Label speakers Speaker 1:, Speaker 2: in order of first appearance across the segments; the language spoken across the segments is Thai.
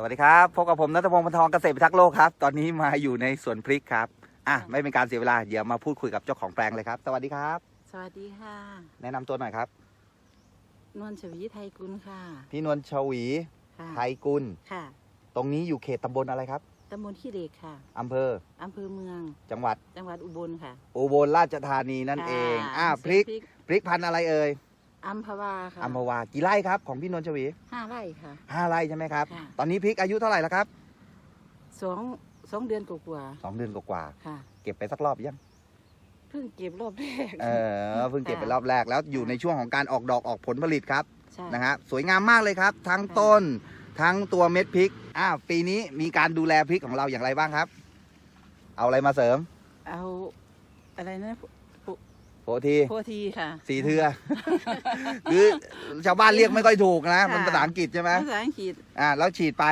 Speaker 1: วัสดีครับพบกับผมนัทพงศ์พันทองเกษตรพิทักษ์โลกครับ ตอนนี้มาอยู่ในสวนพริกครับ อะไม่เป็นการเสียเวลา เดี๋ยวมาพูดคุยกับเจ้าของแปลงเลยครับ สวัสดีครับ
Speaker 2: สวัสดีค่ะ
Speaker 1: แนะนำตัวหน่อยครับ
Speaker 2: นวลชวีไทยกุลค่ะ
Speaker 1: พี่นวลชวี
Speaker 2: ค่ะ
Speaker 1: ไทยกุล
Speaker 2: ค่ะ
Speaker 1: ตรงนี้อยู่เขตตำบลอะไรครับ
Speaker 2: ตำบลขี้เหล็กค่ะ
Speaker 1: อำเภอ
Speaker 2: อำเภอเมือง
Speaker 1: จังหวัด
Speaker 2: จังหวัดอุบลค่ะ
Speaker 1: อุบลราชธานีนั่น
Speaker 2: ค่ะ
Speaker 1: เอง อะพริก
Speaker 2: พริก
Speaker 1: พริกพันธุ์อะไรเอ่ย
Speaker 2: อัมพวาค่ะ
Speaker 1: อัมพวากี่ไร่ครับของพี่นวลชวี
Speaker 2: ห้าไร่ค่ะ
Speaker 1: ห้าไร่ใช่ไหมครับ
Speaker 2: ค่ะ
Speaker 1: ตอนนี้พริกอายุเท่าไหร่แล้วครับ
Speaker 2: สองสองเดือนกว่า
Speaker 1: สองเดือนกว่า
Speaker 2: ๆค่ะ
Speaker 1: ๆเก็บไปสักรอบยัง
Speaker 2: เพิ่งเก็บรอบแรก
Speaker 1: เออเพิ่งเก็บไป
Speaker 2: ค่ะ
Speaker 1: รอบแรกแล้วอยู่ในช่วงของการออกดอกออกผลผลิตครับ
Speaker 2: ใช่
Speaker 1: นะฮะสวยงามมากเลยครับ ทั้ง
Speaker 2: ค่ะ
Speaker 1: ต้นทั้งตัวเม็ดพริกอ้าวปีนี้มีการดูแลพริกของเราอย่างไรบ้างครับ เอาอะไรมาเสริม
Speaker 2: เอาอะไรนะ
Speaker 1: โปรที
Speaker 2: โพธีค่ะ
Speaker 1: สีเทือ คือชาวบ้านเรียกไม่ค่อยถูกนะ
Speaker 2: ค่ะ
Speaker 1: มันภาษาอังกฤษใช่ไหม
Speaker 2: ภาษาอังกฤษ
Speaker 1: อ่าแล้วฉีดไป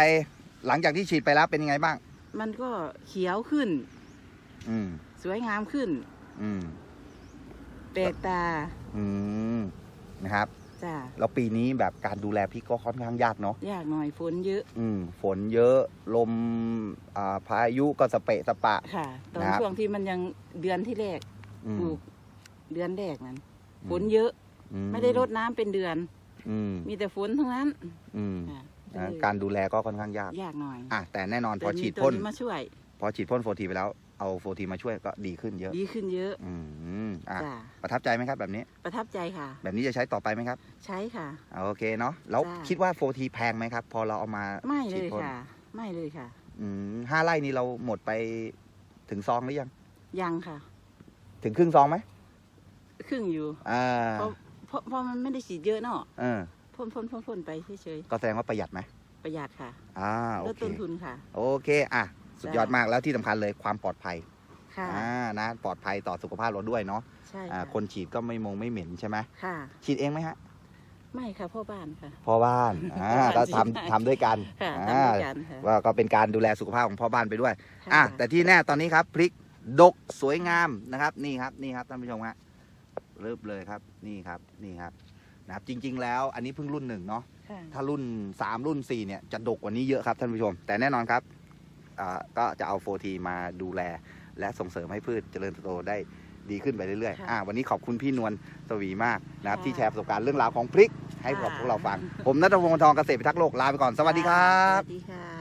Speaker 1: หลังจากที่ฉีดไปแล้วเป็นยังไงบ้าง
Speaker 2: มันก็เขียวขึ้น
Speaker 1: อืม
Speaker 2: สวยงามขึ้น
Speaker 1: อืม
Speaker 2: แปลกตา
Speaker 1: อืม นะครับ
Speaker 2: จ้า
Speaker 1: แล้วปีนี้แบบการดูแลพริกก็ค่อนข้างยากเนาะ
Speaker 2: ยากหน่อยฝนเยอะ
Speaker 1: อืม ฝนเยอะ ลม อ่า พายุก็สเปะสปะ
Speaker 2: ค่ะ ตอน
Speaker 1: นะครับ
Speaker 2: ช่วงที่มันยังเดือนที่แรก
Speaker 1: อื
Speaker 2: ปลู
Speaker 1: ม
Speaker 2: ก เดือนแรกนั้นฝนเยอะ
Speaker 1: อื
Speaker 2: ไม่ได้รดน้ำเป็นเดือน
Speaker 1: อืม
Speaker 2: มีแต่ฝนทั้งนั้น
Speaker 1: อืม
Speaker 2: ค่ะ
Speaker 1: อ่า
Speaker 2: เลย
Speaker 1: การดูแลก็ค่อนข้างยาก
Speaker 2: ยากหน่อย
Speaker 1: อะแต่แน่นอนพ
Speaker 2: แต่
Speaker 1: อ
Speaker 2: มี
Speaker 1: ฉีด
Speaker 2: ตัว
Speaker 1: พ่น
Speaker 2: นี้มาช่วย
Speaker 1: พอฉีดพ่นโฟทีไปแล้วเอาโฟทีมาช่วยก็ดีขึ้นเยอะ
Speaker 2: ดีขึ้นเยอะ
Speaker 1: อืมอะ
Speaker 2: จ้า
Speaker 1: ประทับใจไหมครับแบบนี้
Speaker 2: ประทับใจค่ะ
Speaker 1: แบบนี้จะใช้ต่อไปไหมครับ
Speaker 2: ใช้ค่ะ
Speaker 1: อ่าโอเคเนาะแล้ว
Speaker 2: จ้า
Speaker 1: คิดว่าโฟทีแพงไหมครับ พอเราเอามา
Speaker 2: ไม่เล
Speaker 1: ฉีด
Speaker 2: ย
Speaker 1: พ่น
Speaker 2: ค่ะ ไม่เลยค่ะ
Speaker 1: อืมห้าไร่นี้เราหมดไปถึงซองหรือยัง
Speaker 2: ยังค่ะ
Speaker 1: ถึงครึ่งซองไหม
Speaker 2: ครึ่งอยู่
Speaker 1: อ่า
Speaker 2: เพราะเพราะเพราะมันไม่ได้ฉีดเยอะเนาะ
Speaker 1: เออ
Speaker 2: พ่นพ่นพ่นพ่นไปเฉย
Speaker 1: ก็แสดงว่าประหยัดไหม
Speaker 2: ๆประหยัดค่ะ
Speaker 1: อ่าโอ
Speaker 2: ลด
Speaker 1: เค
Speaker 2: ต้นทุนค่ะ
Speaker 1: โอเค อะ สุด
Speaker 2: จ้าย
Speaker 1: ยอดมากแล้วที่สำคัญเลยความปลอดภัย
Speaker 2: ค่ะ
Speaker 1: อ่า นะ ปลอดภัยต่อสุขภาพเราด้วยเนาะ
Speaker 2: ใช่
Speaker 1: อ่า
Speaker 2: ค่ะ
Speaker 1: คนฉีดก็ไม่มงไม่เหม็นใช่ไหม
Speaker 2: ค่ะ
Speaker 1: ฉีดเองไหมฮะ
Speaker 2: ไม่ค่ะพ่อบ้านค่ะ
Speaker 1: พ่อบ้าน อ่า
Speaker 2: พ่อบ้าน
Speaker 1: ก็
Speaker 2: ฉีด
Speaker 1: ทำ
Speaker 2: ได้
Speaker 1: ทำด้วยกัน
Speaker 2: ค่ะ
Speaker 1: อ่า
Speaker 2: ทำด้วยกันค่ะ
Speaker 1: ว่าก็เป็นการดูแลสุขภาพของพ่อบ้านไปด้วย
Speaker 2: ค่ะ
Speaker 1: อะ แต่ที่แน่ตอนนี้ครับพริกดกสวยงามนะครับ นี่ครับ นี่ครับท่านผู้ชมฮะ เริ่มเลยครับ นี่ครับนี่ครับนะครับจริง ๆ แล้วอันนี้เพิ่งรุ่นหนึ่งเนาะ
Speaker 2: ค่ะ
Speaker 1: ถ้ารุ่น 3 รุ่น 4 เนี่ยจะดกกว่านี้เยอะครับท่านผู้ชม แต่แน่นอนครับอ่าก็จะเอาโฟทีมาดูแล และส่งเสริมให้พืชเจริญเติบโตได้ดีขึ้นไปเรื่อยๆอะวันนี้ขอบคุณพี่นวลสวีมากนะครับที่แชร์ประสบการณ์เรื่องราวของพริกให้กับพวกเราฟัง ผมนัทพงศ์ทองเกษตรพิทักษ์โลกลาไปก่อนสวัสดีครับ
Speaker 2: สวัสดีค่ะ